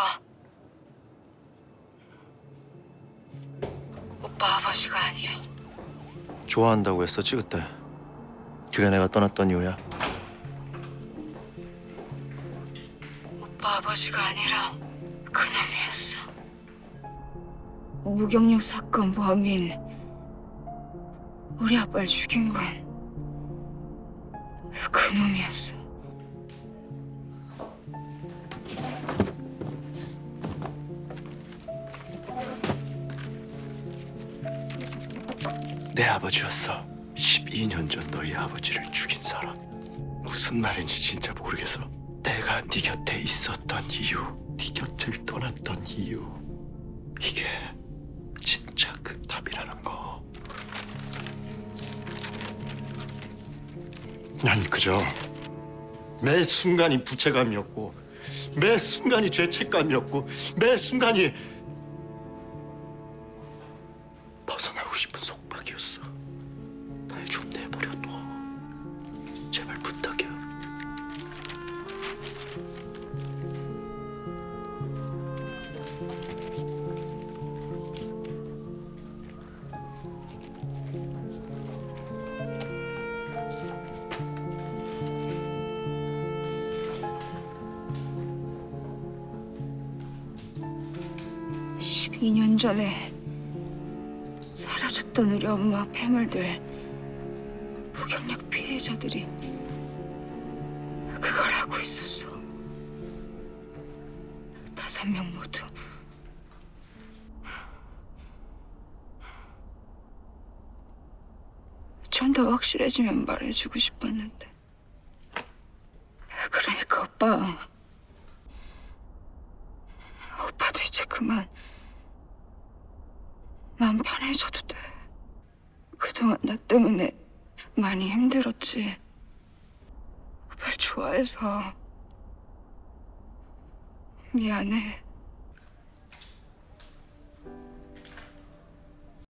오빠. 오빠 아버지가 아니야. 좋아한다고 했었지 그때. 그게 내가 떠났던 이유야. 오빠 아버지가 아니라 그놈이었어. 무경력 사건 범인. 우리 아빠를 죽인 건 그놈이었어. 내 아버지였어. 12년 전 너희 아버지를 죽인 사람. 무슨 말인지 진짜 모르겠어. 내가 네 곁에 있었던 이유, 네 곁을 떠났던 이유. 이게 진짜 그 답이라는 거. 난 그저 매 순간이 부채감이었고 매 순간이 죄책감이었고 매 순간이 벗어나고 싶은 속 박이었어. 날 좀 내버려 둬. 제발 부탁이야. 십이 년 전에 사라졌던 우리 엄마 폐물들 무경력 피해자들이 그걸 하고 있었어. 다섯 명 모두. 좀 더 확실해지면 말해주고 싶었는데. 그러니까 오빠. 오빠도 이제 그만 마음 편해져도 돼. 그동안 나 때문에 많이 힘들었지. 오빠를 좋아해서 미안해.